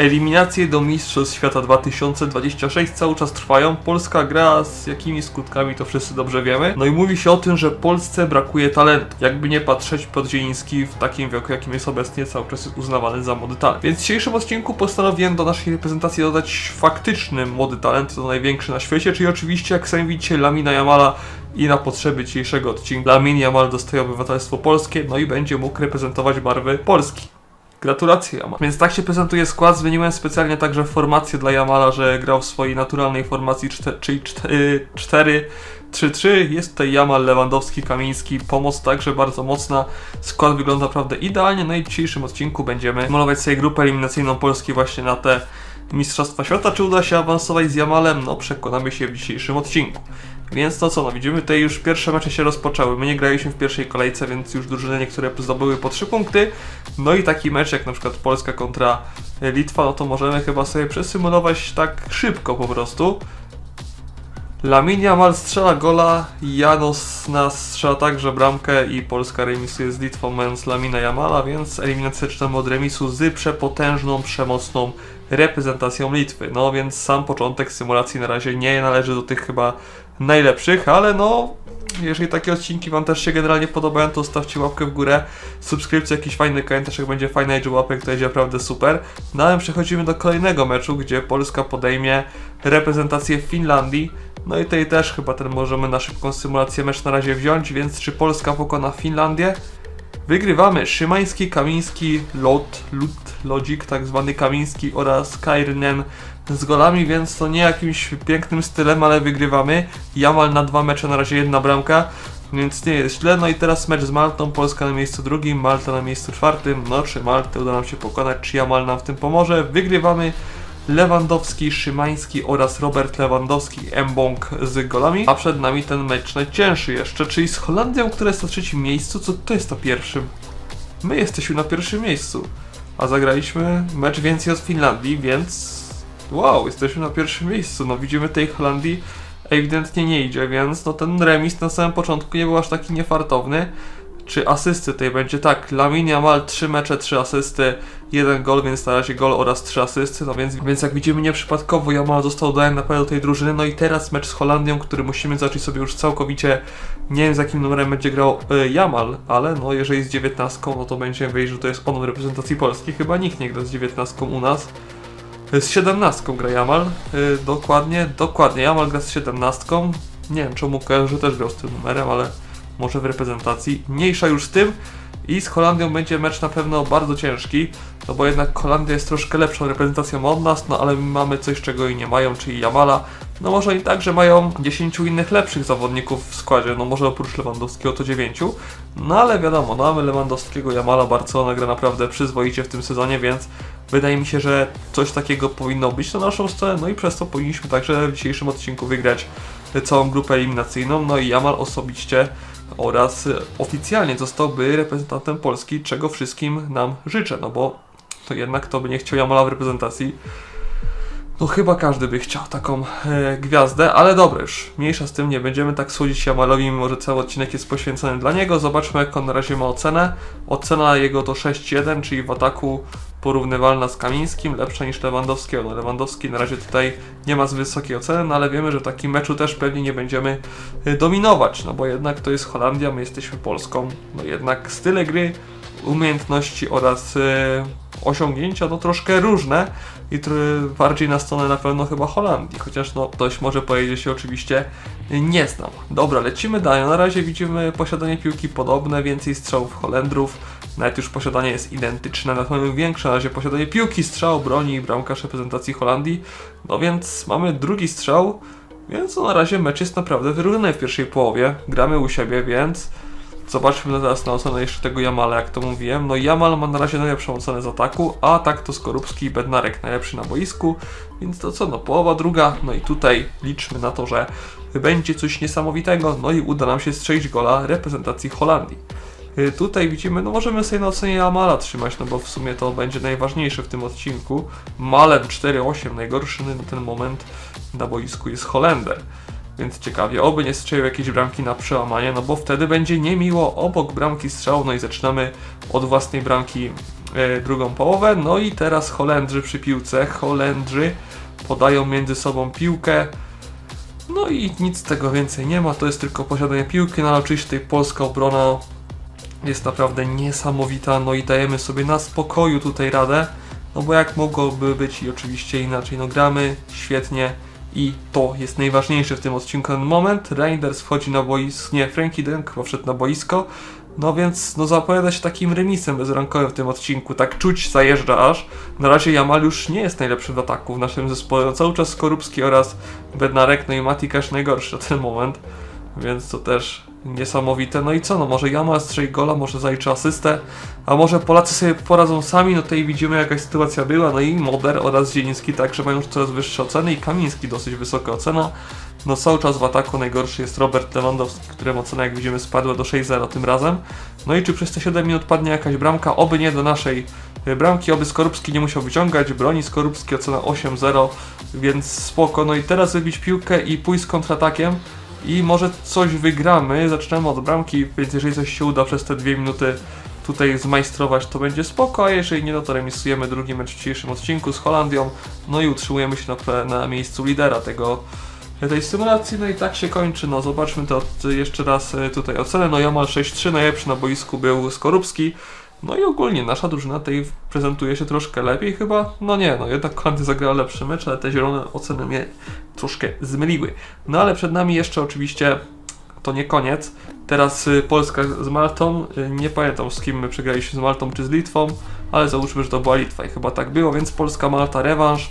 Eliminacje do Mistrzostw Świata 2026 cały czas trwają. Polska gra z jakimi skutkami to wszyscy dobrze wiemy. No i mówi się o tym, że Polsce brakuje talentu. Jakby nie patrzeć, Podzieliński w takim wieku, jakim jest obecnie, cały czas jest uznawany za młody talent. Więc w dzisiejszym odcinku postanowiłem do naszej reprezentacji dodać faktyczny młody talent, to największy na świecie, czyli oczywiście, jak sami widzicie, Lamina Jamala i na potrzeby dzisiejszego odcinka Lamin Jamal dostaje obywatelstwo polskie, no i będzie mógł reprezentować barwy Polski. Gratulacje Jamal. Więc tak się prezentuje skład. Zmieniłem specjalnie także formację dla Jamala, że grał w swojej naturalnej formacji, czte, czyli y, 4-3-3. Jest tutaj Jamal, Lewandowski, Kamiński. Pomoc także bardzo mocna. Skład wygląda naprawdę idealnie. No i w dzisiejszym odcinku będziemy malować sobie grupę eliminacyjną Polski właśnie na te Mistrzostwa Świata. Czy uda się awansować z Jamalem? No przekonamy się w dzisiejszym odcinku. Więc to co, no widzimy tutaj już pierwsze mecze się rozpoczęły. My nie graliśmy w pierwszej kolejce, więc już drużyny niektóre zdobyły po 3 punkty. No i taki mecz jak na przykład Polska kontra Litwa, no to możemy chyba sobie przesymulować tak szybko po prostu. Laminia Mal strzela gola, Janos nas strzela także bramkę i Polska remisuje z Litwą mając Lamina Jamala, więc eliminację czytamy od remisu z przepotężną, przemocną reprezentacją Litwy. No więc sam początek symulacji na razie nie należy do tych chyba najlepszych, ale no jeżeli takie odcinki Wam też się generalnie podobają, to stawcie łapkę w górę, subskrypcję, jakiś fajny komentarz, jak będzie fajna liczba łapek, to będzie naprawdę super. No ale przechodzimy do kolejnego meczu, gdzie Polska podejmie reprezentację Finlandii. No i tutaj też chyba ten możemy na szybką symulację mecz na razie wziąć, więc czy Polska pokona Finlandię? Wygrywamy Szymański, Kamiński, Lot, Lut, Lodzik, tak zwany Kamiński oraz Kairnen z golami, więc to nie jakimś pięknym stylem, ale wygrywamy. Jamal na dwa mecze, na razie jedna bramka, więc nie jest źle. No i teraz mecz z Maltą, Polska na miejscu drugim, Malta na miejscu czwartym. No czy Maltę uda nam się pokonać, czy Jamal nam w tym pomoże? Wygrywamy. Lewandowski, Szymański oraz Robert Lewandowski, Mbong z golami, a przed nami ten mecz najcięższy jeszcze, czyli z Holandią, która jest na trzecim miejscu, co to jest na pierwszym? My jesteśmy na pierwszym miejscu, a zagraliśmy mecz więcej od Finlandii, więc wow, jesteśmy na pierwszym miejscu, no widzimy tej Holandii ewidentnie nie idzie, więc no ten remis na samym początku nie był aż taki niefartowny, czy asysty tutaj będzie. Tak, Lamin Jamal 3 mecze, 3 asysty, 1 gol, więc na razie gol oraz 3 asysty, no więc, więc jak widzimy nieprzypadkowo Jamal został dodany na pewno tej drużyny, no i teraz mecz z Holandią, który musimy zacząć sobie już całkowicie, nie wiem z jakim numerem będzie grał y, Jamal, ale no jeżeli z 19, no to będziemy wiedzieć, że to jest on w reprezentacji Polski, chyba nikt nie gra z 19 u nas. Z 17 gra Jamal, y, dokładnie, dokładnie, Jamal gra z 17, nie wiem czemu kojarzę, że też grał z tym numerem, ale może w reprezentacji. Mniejsza już z tym i z Holandią będzie mecz na pewno bardzo ciężki, no bo jednak Holandia jest troszkę lepszą reprezentacją od nas, no ale my mamy coś, czego oni nie mają, czyli Jamala. No może oni także mają 10 innych lepszych zawodników w składzie, no może oprócz Lewandowskiego to 9, no ale wiadomo, no mamy Lewandowskiego, Jamala, Barcelona gra naprawdę przyzwoicie w tym sezonie, więc wydaje mi się, że coś takiego powinno być na naszą stronę, no i przez to powinniśmy także w dzisiejszym odcinku wygrać całą grupę eliminacyjną, no i Jamal osobiście oraz oficjalnie zostałby reprezentantem Polski, czego wszystkim nam życzę, no bo to jednak kto by nie chciał Jamala w reprezentacji. No chyba każdy by chciał taką e, gwiazdę, ale dobra już, mniejsza z tym, nie będziemy tak słodzić Jamalowi, mimo że cały odcinek jest poświęcony dla niego. Zobaczmy jak on na razie ma ocenę. Ocena jego to 6-1, czyli w ataku porównywalna z Kamińskim, lepsza niż Lewandowskiego. No Lewandowski na razie tutaj nie ma z wysokiej oceny, no ale wiemy, że w takim meczu też pewnie nie będziemy y, dominować, no bo jednak to jest Holandia, my jesteśmy Polską. No jednak style gry, umiejętności oraz y, osiągnięcia no troszkę różne i bardziej na stronę na pewno chyba Holandii, chociaż no ktoś może powiedzieć, się oczywiście nie znam. Dobra, lecimy dalej. Na razie widzimy posiadanie piłki podobne, więcej strzałów Holendrów, nawet już posiadanie jest identyczne, natomiast większe na razie posiadanie piłki, strzał, broni i bramkarz reprezentacji Holandii. No więc mamy drugi strzał, więc no na razie mecz jest naprawdę wyrównany w pierwszej połowie. Gramy u siebie, więc zobaczmy teraz na ocenę jeszcze tego Jamala, jak to mówiłem. No Jamal ma na razie najlepszą ocenę z ataku, a tak to Skorupski i Bednarek najlepszy na boisku. Więc to co, no połowa druga, no i tutaj liczmy na to, że będzie coś niesamowitego, no i uda nam się strzelić gola reprezentacji Holandii. Y, Tutaj widzimy, no możemy sobie na ocenie Amala trzymać, no bo w sumie to będzie najważniejsze w tym odcinku. Malem 4-8, najgorszy na ten moment na boisku jest Holender. Więc ciekawie, oby nie strzelił jakieś bramki na przełamanie, no bo wtedy będzie niemiło obok bramki strzału, no i zaczynamy od własnej bramki e, drugą połowę. No i teraz Holendrzy przy piłce. Holendrzy podają między sobą piłkę. No i nic z tego więcej nie ma, to jest tylko posiadanie piłki, no ale oczywiście tutaj polska obrona jest naprawdę niesamowita, no i dajemy sobie na spokoju tutaj radę, no bo jak mogłoby być i oczywiście inaczej, no gramy świetnie i to jest najważniejsze w tym odcinku ten moment. Reinders wchodzi na boisko, nie, Frankie Dunk chyba wszedł na boisko, no więc no zapowiada się takim remisem bezrankowym w tym odcinku, tak czuć zajeżdża aż. Na razie Jamal już nie jest najlepszy w ataku w naszym zespole, cały czas Skorupski oraz Bednarek, no i Matikasz najgorszy na ten moment, więc to też niesamowite. No i co, no może Jamal strzeli gola, może zaliczy asystę, a może Polacy sobie poradzą sami, no tutaj widzimy jaka sytuacja była, no i Moder oraz Zieliński także mają już coraz wyższe oceny i Kamiński dosyć wysoka ocena. No cały czas w ataku najgorszy jest Robert Lewandowski, któremu ocena jak widzimy spadła do 6-0 tym razem. No i czy przez te 7 minut padnie jakaś bramka? Oby nie do naszej y, bramki, oby Skorupski nie musiał wyciągać, broni Skorupski ocena 8-0, więc spoko. No i teraz wybić piłkę i pójść z kontratakiem i może coś wygramy. Zaczynamy od bramki, więc jeżeli coś się uda przez te 2 minuty tutaj zmajstrować, to będzie spoko, a jeżeli nie, no to remisujemy drugi mecz w dzisiejszym odcinku z Holandią, no i utrzymujemy się na, na miejscu lidera tego tej symulacji, no i tak się kończy, no zobaczmy to jeszcze raz e, tutaj ocenę, no Jamal 6-3, najlepszy na boisku był Skorupski, no i ogólnie nasza drużyna tej prezentuje się troszkę lepiej chyba, no nie, no jednak Holandia zagrała lepszy mecz, ale te zielone oceny mnie troszkę zmyliły. No ale przed nami jeszcze oczywiście to nie koniec. Teraz y, Polska z Maltą. Y, Nie pamiętam z kim my przegraliśmy z Maltą czy z Litwą, ale załóżmy, że to była Litwa i chyba tak było, więc Polska-Malta rewanż.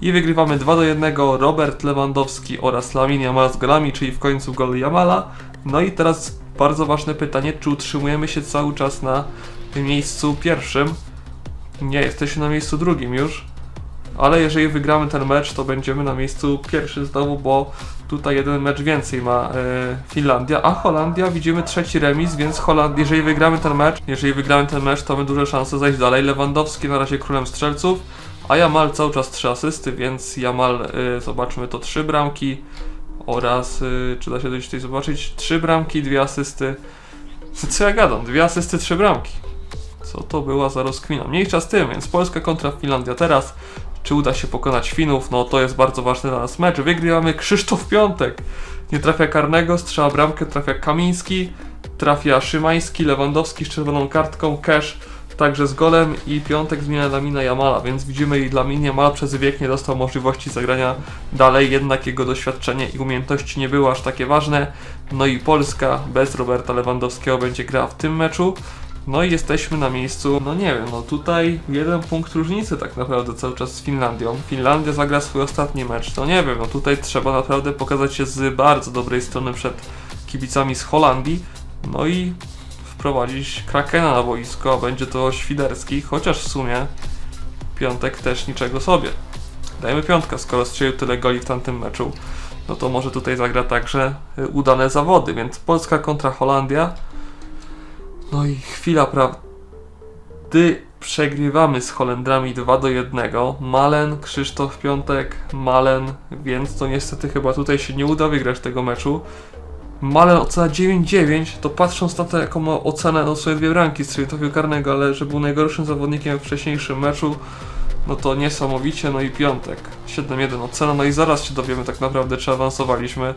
I wygrywamy 2 do 1. Robert Lewandowski oraz Lamin Jamal z golami, czyli w końcu gol Jamala. No i teraz bardzo ważne pytanie, czy utrzymujemy się cały czas na miejscu pierwszym? Nie, jesteśmy na miejscu drugim już. Ale jeżeli wygramy ten mecz, to będziemy na miejscu pierwszym znowu, bo tutaj jeden mecz więcej ma e, Finlandia, a Holandia widzimy trzeci remis, więc Holand, jeżeli wygramy ten mecz, jeżeli wygramy ten mecz, to mamy duże szanse zajść dalej. Lewandowski na razie królem strzelców, a Jamal cały czas trzy asysty, więc Jamal, e, zobaczmy to trzy bramki oraz, e, czy da się coś tutaj zobaczyć, trzy bramki, dwie asysty. Co ja gadam? Dwie asysty, trzy bramki. Co to była za rozkmina? Mniejsza z tym, więc Polska kontra Finlandia teraz. Czy uda się pokonać Finów? No to jest bardzo ważny dla nas mecz. Wygrywamy Krzysztof Piątek. Nie trafia karnego, strzała bramkę, trafia Kamiński, trafia Szymański, Lewandowski z czerwoną kartką, Cash także z golem i Piątek zmienia Lamina Jamala, więc widzimy i Lamin Jamal przez wiek nie dostał możliwości zagrania dalej, jednak jego doświadczenie i umiejętności nie były aż takie ważne. No i Polska bez Roberta Lewandowskiego będzie grała w tym meczu. No i jesteśmy na miejscu, no nie wiem, no tutaj jeden punkt różnicy tak naprawdę cały czas z Finlandią. Finlandia zagra swój ostatni mecz, no nie wiem, no tutaj trzeba naprawdę pokazać się z bardzo dobrej strony przed kibicami z Holandii, no i wprowadzić Krakena na boisko, a będzie to Świderski, chociaż w sumie piątek też niczego sobie. Dajmy piątkę, skoro strzelił tyle goli w tamtym meczu, no to może tutaj zagra także y, udane zawody, więc Polska kontra Holandia. No i chwila prawdy. Przegrywamy z Holendrami 2 do 1. Malen, Krzysztof Piątek, Malen, więc to niestety chyba tutaj się nie uda wygrać tego meczu. Malen ocena 9-9, to patrząc na to jaką ma ocenę, no sobie dwie bramki strzelił trafił karnego, ale że był najgorszym zawodnikiem w wcześniejszym meczu, no to niesamowicie, no i Piątek 7-1 ocena, no i zaraz się dowiemy tak naprawdę czy awansowaliśmy.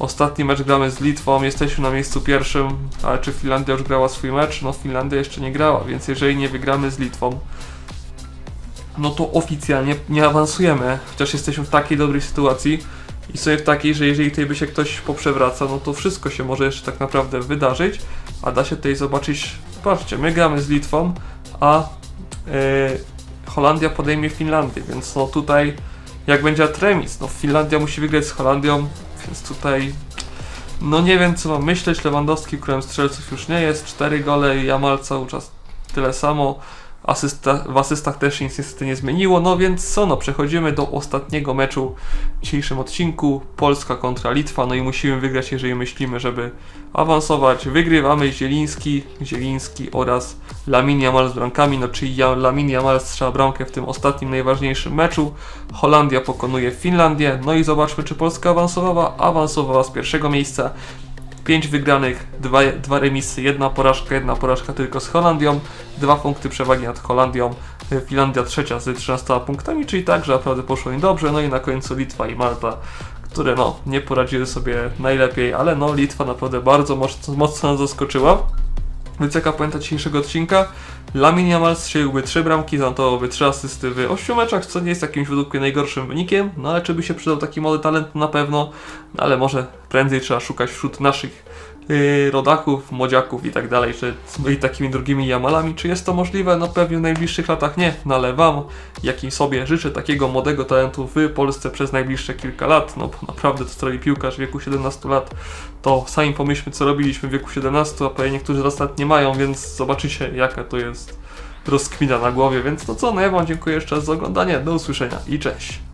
Ostatni mecz gramy z Litwą, jesteśmy na miejscu pierwszym, ale czy Finlandia już grała swój mecz? No Finlandia jeszcze nie grała, więc jeżeli nie wygramy z Litwą, no to oficjalnie nie awansujemy, chociaż jesteśmy w takiej dobrej sytuacji i sobie w takiej, że jeżeli tutaj by się ktoś poprzewraca, no to wszystko się może jeszcze tak naprawdę wydarzyć, a da się tutaj zobaczyć, patrzcie, my gramy z Litwą, a yy, Holandia podejmie Finlandię, więc no tutaj jak będzie remis, no Finlandia musi wygrać z Holandią, więc tutaj no nie wiem co mam myśleć, Lewandowski królem strzelców już nie jest, 4 gole i Jamal cały czas tyle samo, Asysta, w asystach też się nic niestety nie zmieniło, no więc co no, przechodzimy do ostatniego meczu w dzisiejszym odcinku, Polska kontra Litwa, no i musimy wygrać, jeżeli myślimy, żeby awansować, wygrywamy Zieliński, Zieliński oraz Lamin Jamal z bramkami, no czyli ja, Lamin Jamal strzela bramkę w tym ostatnim, najważniejszym meczu, Holandia pokonuje Finlandię, no i zobaczmy, czy Polska awansowała, awansowała z pierwszego miejsca, 5 wygranych, 2, dwa remisy, jedna porażka, jedna porażka tylko z Holandią, dwa punkty przewagi nad Holandią, Finlandia trzecia z 13 punktami, czyli tak, że naprawdę poszło im dobrze, no i na końcu Litwa i Malta, które no nie poradziły sobie najlepiej, ale no Litwa naprawdę bardzo mocno, mocno nas zaskoczyła. Więc jaka pamięta dzisiejszego odcinka? Lamin Yamal strzeliłby 3 bramki, zanotowałby 3 asysty w 8 meczach, co nie jest jakimś według mnie najgorszym wynikiem, no ale czy by się przydał taki młody talent? Na pewno, no ale może prędzej trzeba szukać wśród naszych rodaków, młodziaków i tak dalej, czy byli takimi drugimi Jamalami. Czy jest to możliwe? No pewnie w najbliższych latach nie, no ale Wam, jakim sobie życzę takiego młodego talentu w Polsce przez najbliższe kilka lat, no bo naprawdę to stali piłkarz w wieku 17 lat, to sami pomyślmy co robiliśmy w wieku 17, a pewnie niektórzy z Was lat nie mają, więc zobaczycie jaka to jest rozkmina na głowie, więc no co, no ja Wam dziękuję jeszcze raz za oglądanie, do usłyszenia i cześć!